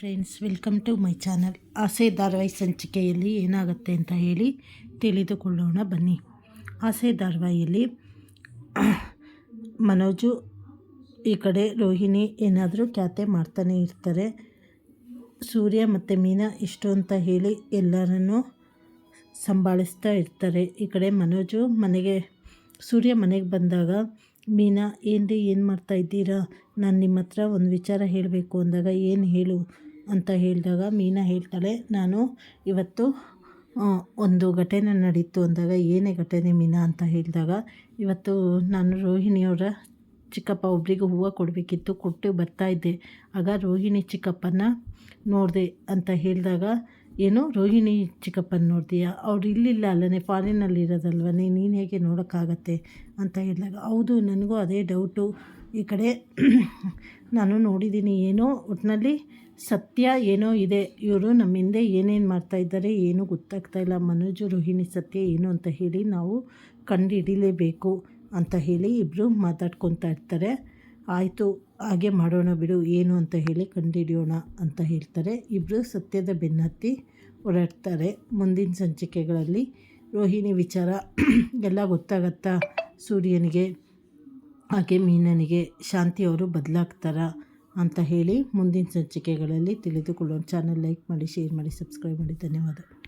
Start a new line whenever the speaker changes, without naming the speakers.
Friends welcome to my channel Aase ಧಾರಾವಾಹಿ ಸಂಚಿಕೆಯಲ್ಲಿ ಏನಾಗುತ್ತೆ ಅಂತ ಹೇಳಿ ತಿಳಿದುಕೊಳ್ಳೋಣ, ಬನ್ನಿ. ಆಸೆ ಧಾರಾವಾಹಿಯಲ್ಲಿ ಮನೋಜು ಈ ಕಡೆ ರೋಹಿಣಿ ಏನಾದರೂ ಖ್ಯಾತೆ ಮಾಡ್ತಾನೆ ಇರ್ತಾರೆ. ಸೂರ್ಯ ಮತ್ತು ಮೀನಾ ಇಷ್ಟು ಅಂತ ಹೇಳಿ ಎಲ್ಲರನ್ನೂ ಸಂಭಾಳಿಸ್ತಾ ಇರ್ತಾರೆ. ಈ ಕಡೆ ಮನೋಜು ಮನೆಗೆ, ಸೂರ್ಯ ಮನೆಗೆ ಬಂದಾಗ, ಮೀನಾ ಏನು ಏನು ಮಾಡ್ತಾ ಇದ್ದೀರಾ? ನಾನು ನಿಮ್ಮ ಹತ್ರ ಒಂದು ವಿಚಾರ ಹೇಳಬೇಕು ಅಂದಾಗ, ಏನು ಹೇಳು? ಅಂತ ಹೇಳಿದಾಗ ಮೀನಾ ಹೇಳ್ತಾಳೆ, ನಾನು ಇವತ್ತು ಒಂದು ಘಟನೆ ನಡೀತು ಅಂದಾಗ ಏನೇ ಘಟನೆ ಮೀನಾ ಅಂತ ಹೇಳಿದಾಗ, ಇವತ್ತು ನಾನು ರೋಹಿಣಿಯವರ ಚಿಕ್ಕಪ್ಪ ಒಬ್ಬರಿಗೆ ಹೂವು ಕೊಡಬೇಕಿತ್ತು, ಕೊಟ್ಟು ಬರ್ತಾಯಿದ್ದೆ ಆಗ ರೋಹಿಣಿ ಚಿಕ್ಕಪ್ಪನ ನೋಡಿದೆ ಅಂತ ಹೇಳಿದಾಗ ಏನು ರೋಹಿಣಿ ಚಿಕ್ಕಪ್ಪನ ನೋಡ್ತೀಯಾ, ಅವ್ರು ಇಲ್ಲಿಲ್ಲ ಅಲ್ಲನೇ ಫಾರಿನಲ್ಲಿ ಇರೋದಲ್ವನೇ ನೀನು ಹೇಗೆ ನೋಡೋಕ್ಕಾಗತ್ತೆ ಅಂತ ಹೇಳಿದಾಗ, ಹೌದು, ನನಗೂ ಅದೇ ಡೌಟು. ಈ ಕಡೆ ನಾನು ನೋಡಿದ್ದೀನಿ, ಏನೋ ಒಟ್ಟಿನಲ್ಲಿ ಸತ್ಯ ಏನೋ ಇದೆ. ಇವರು ನಮ್ಮ ಹಿಂದೆ ಏನೇನು ಮಾಡ್ತಾ ಇದ್ದಾರೆ ಏನೂ ಗೊತ್ತಾಗ್ತಾ ಇಲ್ಲ. ಮನೋಜು, ರೋಹಿಣಿ, ಸತ್ಯ ಏನು ಅಂತ ಹೇಳಿ ನಾವು ಕಂಡು ಹಿಡಿಲೇಬೇಕು ಅಂತ ಹೇಳಿ ಇಬ್ಬರು ಮಾತಾಡ್ಕೊತಾ ಇರ್ತಾರೆ. ಆಯಿತು, ಹಾಗೆ ಮಾಡೋಣ ಬಿಡು, ಏನು ಅಂತ ಹೇಳಿ ಕಂಡುಹಿಡಿಯೋಣ ಅಂತ ಹೇಳ್ತಾರೆ. ಇಬ್ಬರು ಸತ್ಯದ ಬೆನ್ನತ್ತಿ ಓಡಾಡ್ತಾರೆ. ಮುಂದಿನ ಸಂಚಿಕೆಗಳಲ್ಲಿ ರೋಹಿಣಿ ವಿಚಾರ. ಎಲ್ಲ ಗೊತ್ತಾಗತ್ತಾ? ಸೂರ್ಯನಿಗೆ, ಹಾಗೆ ಮೀನನಿಗೆ ಶಾಂತಿಯವರು ಬದಲಾಗ್ತಾರಾ ಅಂತ ಹೇಳಿ ಮುಂದಿನ ಸಂಚಿಕೆಗಳಲ್ಲಿ ತಿಳಿದುಕೊಳ್ಳೋಣ. ಚಾನಲ್ ಲೈಕ್ ಮಾಡಿ, ಶೇರ್ ಮಾಡಿ, ಸಬ್ಸ್ಕ್ರೈಬ್ ಮಾಡಿ. ಧನ್ಯವಾದ.